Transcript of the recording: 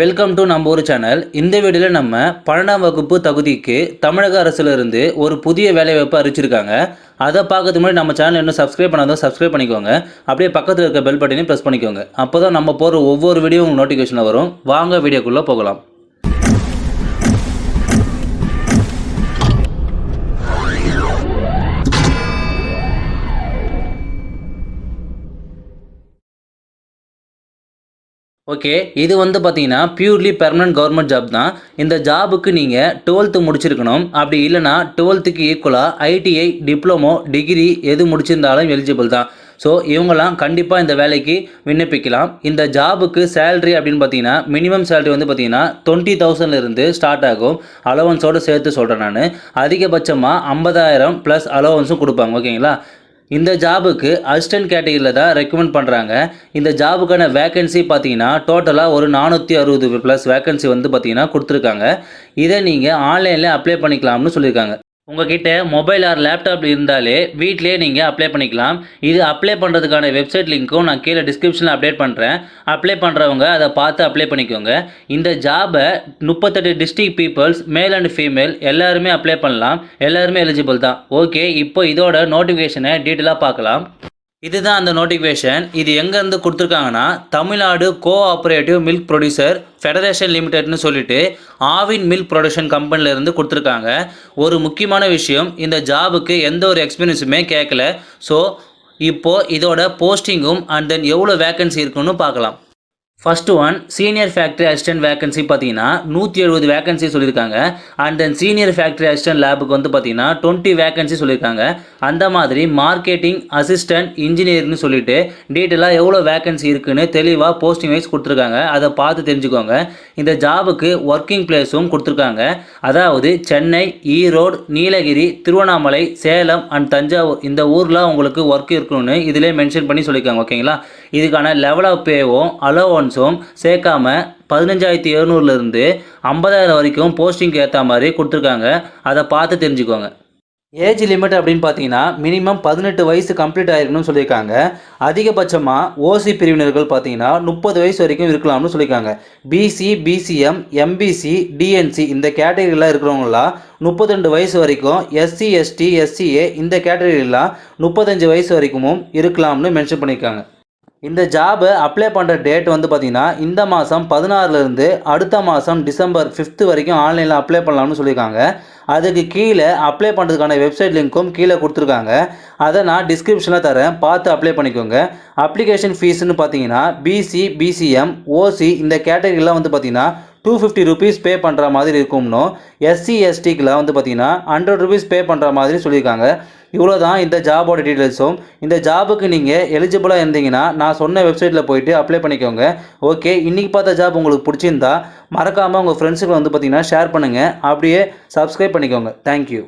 Welcome to நம்ம ஊர் channel இந்த வீடியோவில் நம்ம பன்னெண்டாம் வகுப்பு தகுதிக்கு தமிழக அரசுலேருந்து ஒரு புதிய வேலைவாய்ப்பு அறிவிச்சிருக்காங்க. அதை பார்க்கறதுக்கு முன்னாடி நம்ம சேனல் இன்னும் சப்ஸ்கிரைப் பண்ணாதோ சப்ஸ்கிரைப் பண்ணிக்கோங்க. அப்படியே பக்கத்தில் இருக்க பெல் பட்டனையும் ப்ரெஸ் பண்ணிக்கோங்க. அப்போ தான் நம்ம போகிற ஒவ்வொரு வீடியோ உங்களுக்கு நோட்டிஃபிகேஷனில் வரும். வாங்க வீடியோக்குள்ளே போகலாம். ஓகே இது வந்து பார்த்தீங்கன்னா பியூர்லி பெர்மனன்ட் கவர்மெண்ட் ஜாப் தான். இந்த ஜாபுக்கு நீங்கள் டுவெல்த்து முடிச்சிருக்கணும். அப்படி இல்லைனா டுவெல்த்துக்கு ஈக்குவலாக ஐடிஐ டிப்ளமோ டிகிரி எது முடிச்சிருந்தாலும் எலிஜிபிள் தான். ஸோ இவங்கெல்லாம் கண்டிப்பாக இந்த வேலைக்கு விண்ணப்பிக்கலாம். இந்த ஜாபுக்கு சேலரி அப்படின்னு பார்த்தீங்கன்னா மினிமம் சேலரி வந்து பார்த்தீங்கன்னா டுவெண்ட்டி தௌசண்ட்லேருந்து ஸ்டார்ட் ஆகும். அலவன்ஸோடு சேர்த்து சொல்கிறேன் நான். அதிகபட்சமாக ஐம்பதாயிரம் ப்ளஸ் அலவன்ஸும் கொடுப்பாங்க ஓகேங்களா? இந்த ஜாபுக்கு அசிஸ்டன்ட் கேட்டகரியில் தான் ரெக்கமெண்ட் பண்ணுறாங்க இந்த ஜாபுக்கான வேகன்சி பார்த்தீங்கன்னா டோட்டலாக ஒரு நானூற்றி அறுபது ப்ளஸ் வேகன்சி வந்து பார்த்தீங்கன்னா கொடுத்துருக்காங்க. இதை நீங்கள் ஆன்லைனில் அப்ளை பண்ணிக்கலாம்னு சொல்லியிருக்காங்க. உங்ககிட்ட மொபைல் ஆர் லேப்டாப் இருந்தாலே வீட்டிலே நீங்கள் அப்ளை பண்ணிக்கலாம். இது அப்ளை பண்ணுறதுக்கான வெப்சைட் லிங்க்கும் நான் கீழே டிஸ்கிரிப்ஷனில் அப்டேட் பண்ணுறேன் அப்ளை பண்ணுறவங்க அதை பார்த்து அப்ளை பண்ணிக்கோங்க. இந்த ஜாபை முப்பத்தெட்டு district peoples male and female எல்லாருமே அப்ளை பண்ணலாம். எல்லாருமே எலிஜிபிள் தான். ஓகே இப்போ இதோட நோட்டிஃபிகேஷனை டீட்டெயிலாக பார்க்கலாம். இதுதான் அந்த நோட்டிஃபிகேஷன் இது எங்கேருந்து கொடுத்துருக்காங்கன்னா Tamil Nadu cooperative milk producer federation லிமிடெட்னு சொல்லிட்டு ஆவின் மில்க் ப்ரொடக்ஷன் கம்பெனிலேருந்து கொடுத்துருக்காங்க. ஒரு முக்கியமான விஷயம் இந்த ஜாபுக்கு எந்த ஒரு எக்ஸ்பீரியன்ஸுமே கேட்கல. ஸோ இப்போது இதோட போஸ்டிங்கும் அண்ட் தென் எவ்வளோ வேக்கன்சி இருக்குன்னு பார்க்கலாம். First one senior factory assistant vacancy பார்த்தீங்கன்னா நூற்றி எழுபது வேகன்சி சொல்லியிருக்காங்க. And then senior factory assistant லேபுக்கு வந்து பார்த்தீங்கன்னா டுவெண்ட்டி வேகன்சி சொல்லியிருக்காங்க. அந்த மாதிரி மார்க்கெட்டிங் அசிஸ்டன்ட் இன்ஜினியர்னு சொல்லிட்டு டீட்டெயிலாக எவ்வளோ வேகன்சி இருக்குன்னு தெளிவாக போஸ்டிங் வைஸ் கொடுத்துருக்காங்க. அதை பார்த்து தெரிஞ்சுக்கோங்க. இந்த ஜாபுக்கு ஒர்க்கிங் பிளேஸும் கொடுத்துருக்காங்க. அதாவது சென்னை ஈரோடு நீலகிரி திருவண்ணாமலை சேலம் அண்ட் தஞ்சாவூர் இந்த ஊரில் உங்களுக்கு ஒர்க் இருக்கணும்னு இதிலே மென்ஷன் பண்ணி சொல்லியிருக்காங்க. ஓகேங்களா இதுக்கான லெவல் ஆஃப் பேவும் அலோவன்ஸும் சேர்க்காம பதினஞ்சாயிரத்தி எழுநூறுலேருந்து ஐம்பதாயிரம் வரைக்கும் போஸ்டிங்க்கு ஏற்ற மாதிரி கொடுத்துருக்காங்க. அதை பார்த்து தெரிஞ்சுக்கோங்க. ஏஜ் லிமிட் அப்படின்னு பார்த்தீங்கன்னா மினிமம் பதினெட்டு வயசு கம்ப்ளீட் ஆயிருக்கணும்னு சொல்லியிருக்காங்க. அதிகபட்சமாக ஓசி பிரிவினர்கள் பார்த்தீங்கன்னா முப்பது வயசு வரைக்கும் இருக்கலாம்னு சொல்லியிருக்காங்க. பிசி பிசிஎம் எம்பிசி டிஎன்சி இந்த கேட்டகரியில் இருக்கிறவங்களாம் முப்பத்திரெண்டு வயசு வரைக்கும் எஸ்சி எஸ்டி எஸ்சிஏ இந்த கேட்டகரிலாம் முப்பத்தஞ்சு வயசு வரைக்கும் இருக்கலாம்னு மென்ஷன் பண்ணியிருக்காங்க. இந்த ஜாபை அப்ளை பண்ணுற டேட் வந்து பார்த்திங்கன்னா இந்த மாதம் பதினாறுலேருந்து அடுத்த மாதம் டிசம்பர் ஃபிஃப்த்து வரைக்கும் ஆன்லைனில் அப்ளை பண்ணலாம்னு சொல்லியிருக்காங்க. அதுக்கு கீழே அப்ளை பண்ணுறதுக்கான வெப்சைட் லிங்க்கும் கீழே கொடுத்துருக்காங்க. அதை நான் டிஸ்கிரிப்ஷனில் தரேன். பார்த்து அப்ளை பண்ணிக்கோங்க. அப்ளிகேஷன் ஃபீஸ்னு பார்த்தீங்கன்னா பிசி பிசிஎம் ஓசி இந்த கேட்டகரிலாம் வந்து பார்த்திங்கன்னா டூ ஃபிஃப்டி ருபீஸ் பே பண்ணுற மாதிரி இருக்கும்னு எஸ்சி எஸ்டிக்கில் வந்து பார்த்தீங்கன்னா ஹண்ட்ரட் ருபீஸ் பே பண்ணுற மாதிரி சொல்லியிருக்காங்க. இவ்வளோ தான் இந்த ஜாபோட டீட்டெயில்ஸும் இந்த ஜாபுக்கு நீங்கள் எலிஜிபிளாக இருந்தீங்கன்னா நான் சொன்ன வெப்சைட்டில் போயிட்டு அப்ளை பண்ணிக்கோங்க. ஓகே இன்றைக்கி பார்த்த ஜாப் உங்களுக்கு பிடிச்சிருந்தா மறக்காமல் உங்கள் ஃப்ரெண்ட்ஸுக்கு வந்து பார்த்தீங்கன்னா ஷேர் பண்ணுங்கள் அப்படியே சப்ஸ்கிரைப் பண்ணிக்கோங்க. தேங்க்யூ